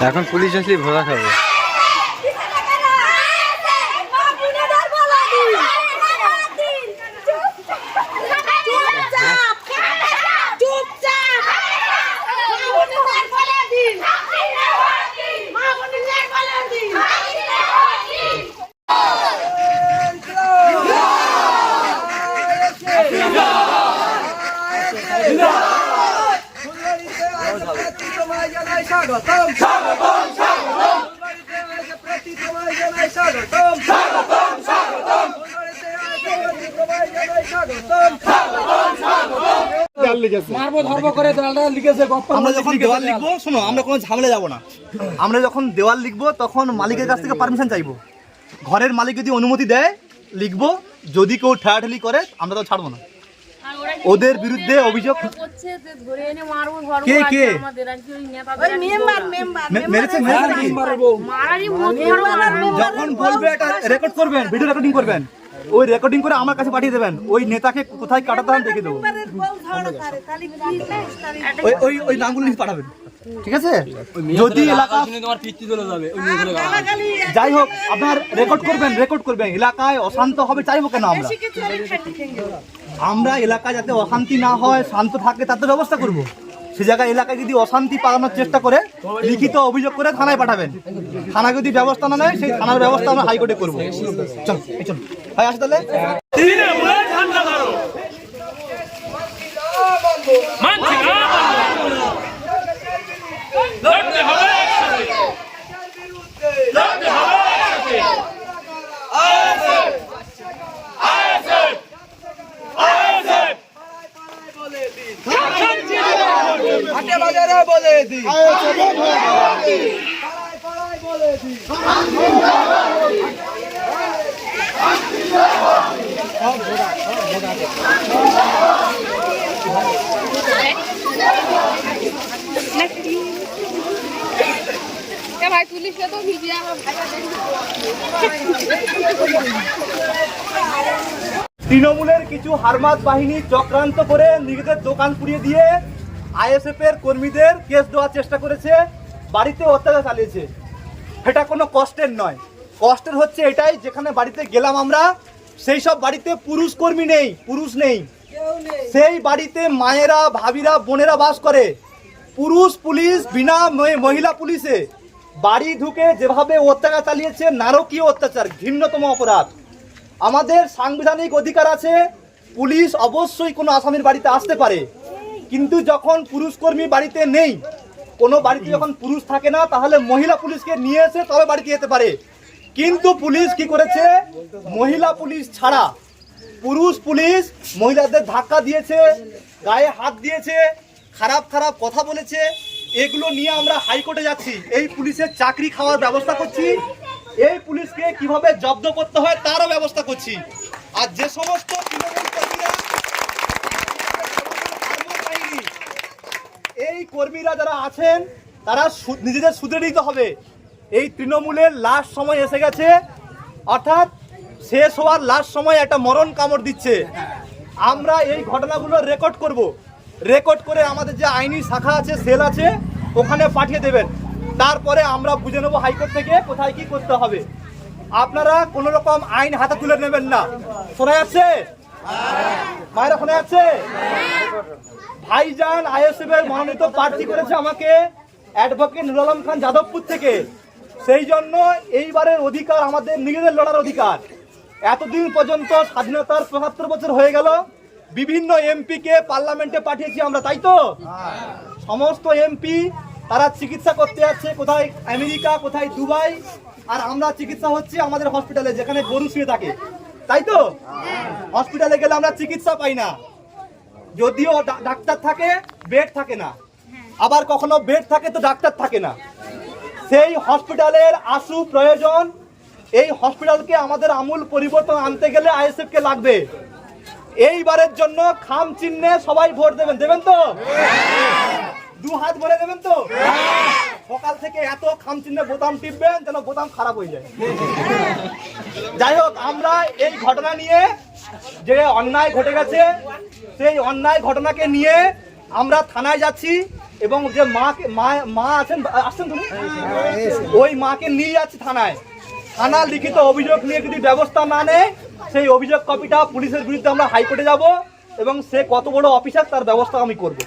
এখন পুলিশ আসলে ভোলা খাবে তোমায় জানাই স্বাগতম স্বাগতম স্বাগতম। প্রতি তোমায় জানাই স্বাগতম স্বাগতম স্বাগতম। তোমায় জানাই স্বাগতম মারবো ধরবো করে দেওয়ালটা লিখেছে গপ্পা আমরা যখন দেওয়াল লিখব শোনো আমরা কোনো ঝামেলা যাব না। আমরা যখন দেওয়াল লিখব তখন মালিকের কাছ থেকে পারমিশন চাইব। ঘরের মালিক যদি অনুমতি দেয় লিখব। যদি কেউ ঠেলাঠেলি করে আমরা তো ছাড়বো না। ওদের বিরুদ্ধে অভিযোগ করছে যে ধরে এনে মারবো ধরবো কে, কে? মেরেছে। যখন বলবে এটা রেকর্ড করবেন ভিডিও রেকর্ডিং করবেন ওই রেকর্ডিং করে আমার কাছে পাঠিয়ে দেবেন ওই নেতাকে কোথায় কাটাতে হবে দেখে দেবো। ওই ওই ওই নামগুলো লিখে পাঠাবেন। ঠিক আছে? যদি এলাকা তোমার পিত্তি চলে যাবে ওই যাই হোক আপনার রেকর্ড করবেন রেকর্ড করবেন। এলাকায় অশান্ত হবে চাইব কেন আমরা? আমরা এলাকায় যাতে অশান্তি না হয়, শান্ত থাকে তাতে ব্যবস্থা করব। সে জায়গায় এলাকায় যদি অশান্তি পালানোর চেষ্টা করে, লিখিত অভিযোগ করে থানায় পাঠাবেন। থানা যদি ব্যবস্থা না নেয়, সেই থানার ব্যবস্থা আমরা হাইকোর্টে করব। ভাই, আসে তাহলে। হাটে বাজারে বলে দি ভাই পুলিশকে তো ভিজিয়ে তৃণমূলের কিছু হারমাত বাহিনী চক্রান্ত করে নিজেদের দোকান পুড়িয়ে দিয়ে আইএসএফ এর কর্মীদের কেস দেওয়ার চেষ্টা করেছে বাড়িতে অত্যাচার চালিয়েছে। এটা কোনো কষ্টের নয়। কষ্টের হচ্ছে এটাই যেখানে বাড়িতে গেলাম আমরা সেই সব বাড়িতে পুরুষ কর্মী নেই পুরুষ নেই। সেই বাড়িতে মায়েরা ভাবিরা বোনেরা বাস করে। পুরুষ পুলিশ বিনা মহিলা পুলিশে। বাড়ি ঢুকে যেভাবে অত্যাচার চালিয়েছে নারকীয় অত্যাচার ঘৃণ্যতম অপরাধ। আমাদের সাংবিধানিক অধিকার আছে পুলিশ অবশ্যই কোনো আসামির বাড়িতে আসতে পারে। কিন্তু যখন পুরুষ কর্মী বাড়িতে নেই, কোনো বাড়িতে যখন পুরুষ থাকে না, তাহলে মহিলা পুলিশকে নিয়ে এসে তবে বাড়িতে যেতে পারে। কিন্তু পুলিশ কি করেছে? মহিলা পুলিশ ছাড়া। পুরুষ পুলিশ মহিলাদের ধাক্কা দিয়েছে, গায়ে হাত দিয়েছে, খারাপ খারাপ কথা বলেছে। এগুলো নিয়ে আমরা হাইকোর্টে যাচ্ছি। এই পুলিশের চাকরি খাওয়ার ব্যবস্থা করছি। এই পুলিশকে কীভাবে জব্দ করতে হয় তারও ব্যবস্থা করছি। আর যে সমস্ত কর্মীরা কর্মবাহিনী, এই কর্মীরা যারা আছেন, তারা নিজেদের নিতে হবে। এই তৃণমূলের লাস্ট সময় এসে গেছে। অর্থাৎ শেষ হওয়ার লাস্ট সময় একটা মরণ কামড় দিচ্ছে। আমরা এই ঘটনাগুলো রেকর্ড করব। রেকর্ড করে আমাদের যে আইনি শাখা আছে, সেল আছে, ওখানে পাঠিয়ে দেবেন। তারপরে আমরা বুঝে নেব হাইকোর্ট থেকে কোথায় কি করতে হবে। আপনারা কোনো রকম আইন হাতে তুলে নেবেন না। শোনা যাচ্ছে? মায়েরা শোনা যাচ্ছে? ভাইজান আইএসএফ এর মনোনীত প্রার্থী করেছে আমাকে অ্যাডভোকেট নুর আলম খান যাদবপুর থেকে। সেই জন্য এইবারের অধিকার আমাদের নিজেদের লড়ার অধিকার। এতদিন পর্যন্ত স্বাধীনতার পঁচাত্তর বছর হয়ে গেল, বিভিন্ন এমপি কে পার্লামেন্টে পাঠিয়েছি আমরা, তাই তো? সমস্ত এমপি, তারা চিকিৎসা করতে যাচ্ছে, কোথায় আমেরিকা, কোথায় দুবাই, আর আমরা চিকিৎসা হচ্ছে আমাদের হসপিটালে যেখানে গরু শুয়ে থাকে। তাই তো? হসপিটালে গেলে আমরা চিকিৎসা পাই না। যদিও ডাক্তার থাকে, বেড থাকে না। আবার কখনো বেড থাকে তো ডাক্তার থাকে না। সেই হসপিটালের আশু প্রয়োজন। এই হসপিটালকে আমাদের আমূল পরিবর্তন আনতে গেলে আইএসএফ কে লাগবে। এইবারের জন্য খাম চিহ্নে সবাই ভোট দেবেন। দেবেন তো? দু হাত ভরে দেবেন তো? সকাল থেকে এত খাম চিহ্নে বোতাম টিপবেন যেন বোতাম খারাপ হয়ে যায়। যাই হোক, আমরা এই ঘটনা নিয়ে যে অন্যায় ঘটে গেছে, সেই অন্যায় ঘটনাকে নিয়ে আমরা থানায় যাচ্ছি এবং যে মা মা আছেন, আসছেন তুমি ওই মাকে নিয়ে যাচ্ছি থানায়। থানা লিখিত অভিযোগ নিয়ে যদি ব্যবস্থা না নেয়, সেই অভিযোগ কপিটা পুলিশের বিরুদ্ধে আমরা হাইকোর্টে যাব এবং সে কত বড় অফিসার তার ব্যবস্থা আমি করব।